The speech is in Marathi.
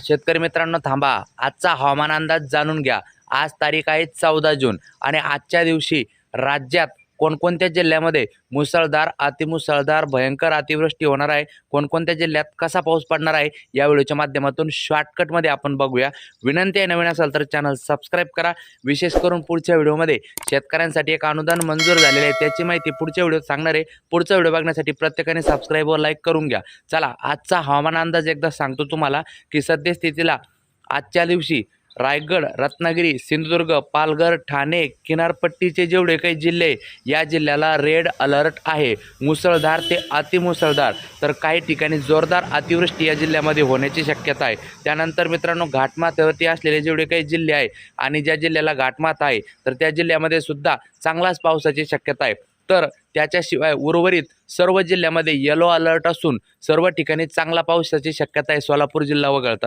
शेतकरी मित्रांनो थांबा. आजचा हवामान अंदाज जाणून घ्या. आज तारीख आहे चौदा जून आणि आजच्या दिवशी राज्यात कोणकोणत्या जिल्ह्यामध्ये मुसळधार अतिमुसळधार भयंकर अतिवृष्टी होणार आहे? कोणकोणत्या जिल्ह्यात कसा पाऊस पडणार आहे? या व्हिडिओच्या माध्यमातून शॉर्टकटमध्ये आपण बघूया. विनंती आहे नवीन असेल तर चॅनल सबस्क्राईब करा. विशेष करून पुढच्या व्हिडिओमध्ये शेतकऱ्यांसाठी एक अनुदान मंजूर झालेलं आहे. त्याची माहिती पुढच्या व्हिडिओत सांगणार आहे. पुढचा व्हिडिओ बघण्यासाठी प्रत्येकाने सबस्क्राईब व लाईक करून घ्या. चला आजचा हवामान अंदाज एकदा सांगतो तुम्हाला की सद्यस्थितीला आजच्या दिवशी रायगड रत्नागिरी सिंधुदुर्ग पालघर ठाणे किनारपट्टीचे जेवढे काही जिल्हे या जिल्ह्याला रेड अलर्ट आहे. मुसळधार ते अतिमुसळधार. तर काही ठिकाणी जोरदार अतिवृष्टी या जिल्ह्यामध्ये होण्याची शक्यता आहे. त्यानंतर मित्रांनो घाटमाथ्यावरती असलेले जेवढे काही जिल्हे आहे आणि ज्या जिल्ह्याला घाटमाथ आहे तर त्या जिल्ह्यामध्ये सुद्धा चांगलाच पावसाची शक्यता आहे. तर त्याच्याशिवाय उर्वरित सर्व जिल्ह्यामध्ये येलो अलर्ट असून सर्व ठिकाणी चांगला पावसाची शक्यता आहे. सोलापूर जिल्हा वगळतात